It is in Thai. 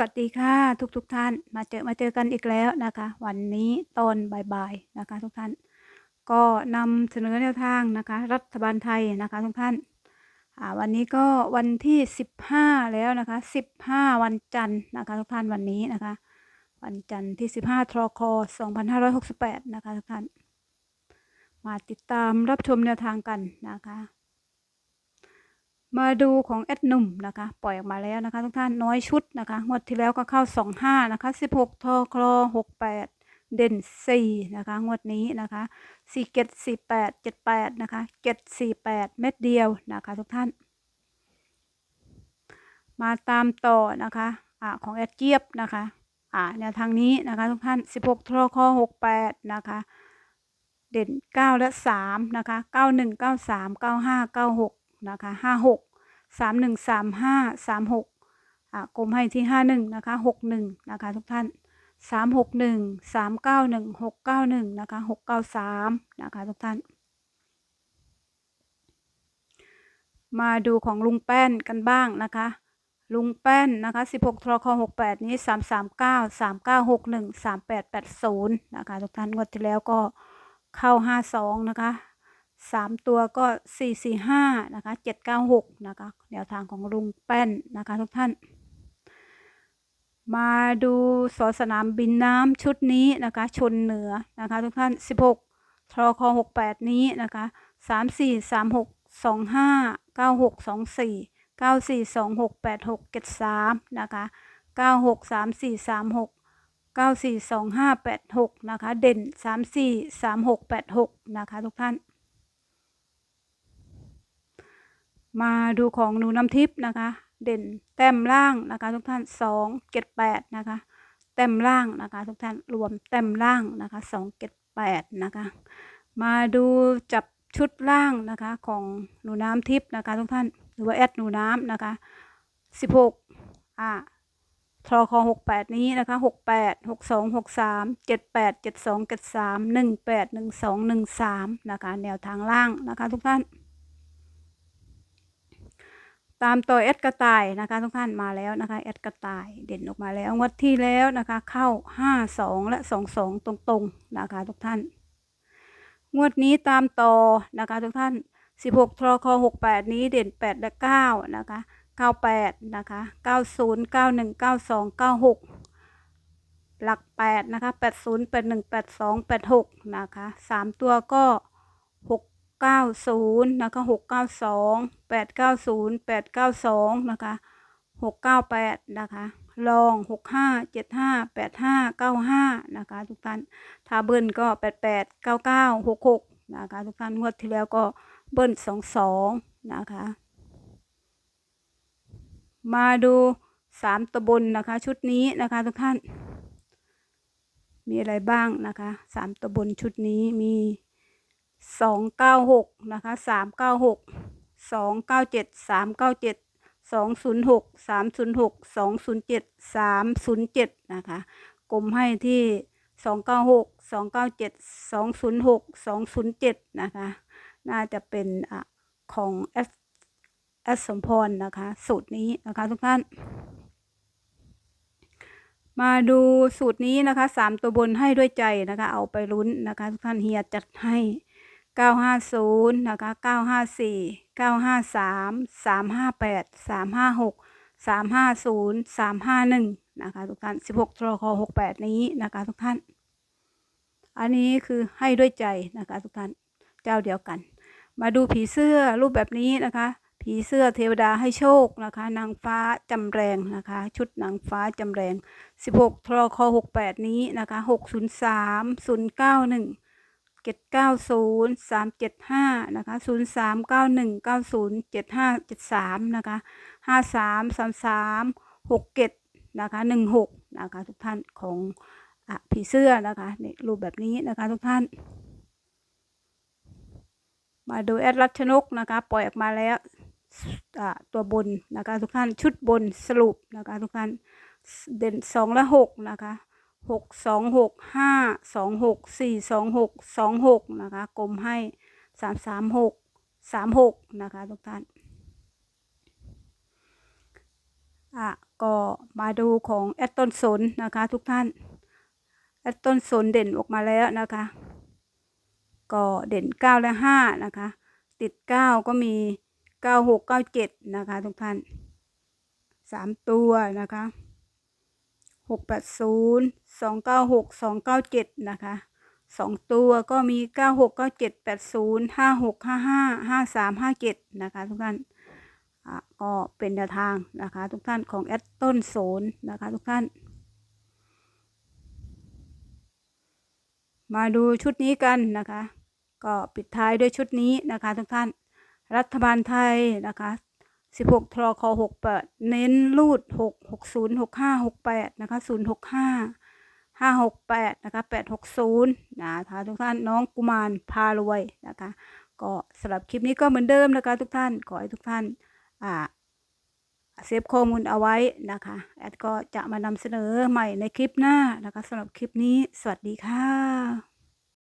สวัสดีค่ะทุกทุกๆท่านมาเจอมาเจอกันอีกแล้วนะคะ วันนี้ตอนบ่ายๆนะคะ ทุกท่าน ก็นำเสนอแนวทางนะคะ รัฐบาลไทยนะคะ ทุกท่านวันนี้ก็วันที่ 15 แล้วนะคะ 15 วันจันทร์นะคะ ทุกท่านวันนี้นะคะ วันจันทร์ที่ 15ทรค2568 นะคะ ทุกท่าน มาติดตามรับชมแนวทางกันนะคะ มาดูของแอดหนุ่มนะคะ ปล่อยออกมาแล้วนะคะ ทุกท่านน้อยชุดนะคะ งวดที่แล้วก็เข้าสองห้านะคะสิบหกทอคลอหกแปดเด่นสี่นะคะ งวดนี้นะคะสี่เจ็ดสี่แปดเจ็ดแปดนะคะเจ็ดสี่แปดเม็ดเดียวนะคะทุกท่าน มาตามต่อนะคะอ่าของแอดเจี๊ยบนะคะอ่าแนวทางนี้นะคะทุกท่านสิบหกทอคลอหกแปดนะคะเด่นเก้าและสามนะคะเก้าห นะคะห้าหกสามหนึ่งสามห้าสามหกอ่ากลมให้ที่ห้าหนึ่งนะคะหกหนึ่งนะคะทุกท่านสามหกหนึ่งสามเก้าหนึ่งหกเก้าหนึ่งนะคะหกเก้าสามนะคะทุกท่าน มาดูของลุงแป้นกันบ้างนะคะ ลุงแป้นนะคะสิบหกทรคหกแปดนี้สามสามเก้าสามเก้าหกหนึ่งสามแปดแปดศูนย์นะคะทุกท่านงวดที่แล้วก็เข้าห้าสองนะคะ สามตัวก็สี่สี่ห้านะคะเจ็ดเก้าหกนะคะแนวทางของลุงแป้นนะคะทุกท่าน มาดูสอสนามบินน้ำชุดนี้นะคะ ชนเหนือนะคะทุกท่านสิบหกทรคหกแปดนี้นะคะสามสี่สามหกสองห้าเก้าหกสองสี่เก้าสี่สองหกแปดหกเจ็ดสามนะคะเก้าหกสามสี่สามหกเก้าสี่สองห้าแปดหกนะคะ เด่นสามสี่สามหกแปดหกนะคะทุกท่าน มาดูของหนูน้ำทิพย์นะคะ เด่นแต้มล่างนะคะ ทุกท่านสองเจ็ดแปดนะคะ แต้มล่างนะคะ ทุกท่านรวมแต้มล่างนะคะสองเจ็ดแปดนะคะ มาดูจับชุดล่างนะคะของหนูน้ำทิพย์นะคะ ทุกท่านหรือว่าแอดหนูน้ำนะคะสิบหกอ่าทรคหกแปดนี้นะคะหกแปดหกสองหกสามเจ็ดแปดเจ็ดสองเจ็ดสามหนึ่งแปดหนึ่งสองหนึ่งสามนะคะ แนวทางล่างนะคะทุกท่าน ตามตัวเอสกระต่ายนะคะ ทุกท่านมาแล้วนะคะเอสกระต่ายเด่นออกมาแล้วงวดที่แล้วนะคะ เข้าห้าสองและสองสองตรงๆนะคะ ทุกท่าน งวดนี้ตามต่อนะคะ ทุกท่านสิบหกทรคหกแปดนี้เด่นแปดและเก้านะคะเก้าแปดนะคะเก้าศูนย์เก้าหนึ่งเก้าสองเก้าหกหลักแปดนะคะแปดศูนย์แปดหนึ่งแปดสองแปดหกนะคะสามตัวก็หก เก้าศูนย์นะคะหกเก้าสองแปดเก้าศูนย์แปดเก้าสองนะคะหกเก้าแปดนะคะ ลองหกห้าเจ็ดห้าแปดห้าเก้าห้านะคะ ทุกท่านถ้าเบิ้ลก็แปดแปดเก้าเก้าหกหกนะคะ ทุกท่านงวดที่แล้วก็เบิ้ลสองสองนะคะ มาดูสามตะบนนะคะ ชุดนี้นะคะทุกท่าน มีอะไรบ้างนะคะสามตะบนชุดนี้มี สองเก้าหกนะคะสามเก้าหกสองเก้าเจ็ดสามเก้าเจ็ดสองศูนย์หกสามศูนย์หกสองศูนย์เจ็ดสามศูนย์เจ็ดนะคะกลมให้ที่สองเก้าหกสองเก้าเจ็ดสองศูนย์หกสองศูนย์เจ็ดนะคะ น่าจะเป็นอะของแอสแอสสมพรนะคะ สูตรนี้นะคะทุกท่าน มาดูสูตรนี้นะคะสามตัวบนให้ด้วยใจนะคะ เอาไปลุ้นนะคะ ทุกท่านเฮียจัดให้ เก้าห้าศูนย์นะคะเก้าห้าสี่เก้าห้าสามสามห้าแปดสามห้าหกสามห้าศูนย์สามห้าหนึ่งนะคะทุกท่านสิบหกทรคหกแปดนี้นะคะทุกท่าน อันนี้คือให้ด้วยใจนะคะทุกท่าน เจ้าเดียวกัน มาดูผีเสื้อรูปแบบนี้นะคะ ผีเสื้อเทวดาให้โชคนะคะ นางฟ้าจำแรงนะคะ ชุดนางฟ้าจำแรง 16ทรค68 นี้นะคะ 603 091 790 375 นะคะ 0391 90 75 73 นะคะ 53 33 67 นะคะ 16 นะคะ ทุกท่านของอผีเสื้อนะคะในรูปแบบนี้นะคะทุกท่าน มาดูแอดรัชนกนะคะ ปล่อยออกมาแล้วตัวบนนะคะทุกท่านชุดบนสรุปนะคะทุกท่านเด่นสองและหกนะคะ หกสองหกห้าสองหกสี่สองหกสองหกนะคะกลมให้สามสามหกสามหกนะคะทุกท่านอะก็มาดูของแอดต้นสนนะคะทุกท่านแอดต้นสนเด่นออกมาแล้วนะคะก็เด่นเก้าและห้านะคะ ติดเก้าก็มีเก้าหกเก้าเจ็ดนะคะทุกท่านสามตัวนะคะ หกแปดศูนย์สองเก้าหกสองเก้าเจ็ดนะคะสองตัวก็มีเก้าหกเก้าเจ็ดแปดศูนย์ห้าหกห้าห้าห้าสามห้าเจ็ดนะคะทุกท่านอะก็เป็นแนวทางนะคะทุกท่านของแอดต้นโสนนะคะทุกท่าน มาดูชุดนี้กันนะคะ ก็ปิดท้ายด้วยชุดนี้นะคะทุกท่าน รัฐบาลไทยนะคะ 16ทรค68 เน้นรูด 6 60 65 68 นะคะ 065 568 นะคะ 860 นะคะทุกท่านน้องกุมารพารวยนะคะ ก็สำหรับคลิปนี้ก็เหมือนเดิมนะคะทุกท่าน ขอให้ทุกท่านอ่าเซฟข้อมูลเอาไว้นะคะ แอดก็จะมานำเสนอใหม่ในคลิปหน้านะคะสำหรับคลิปนี้ สวัสดีค่ะ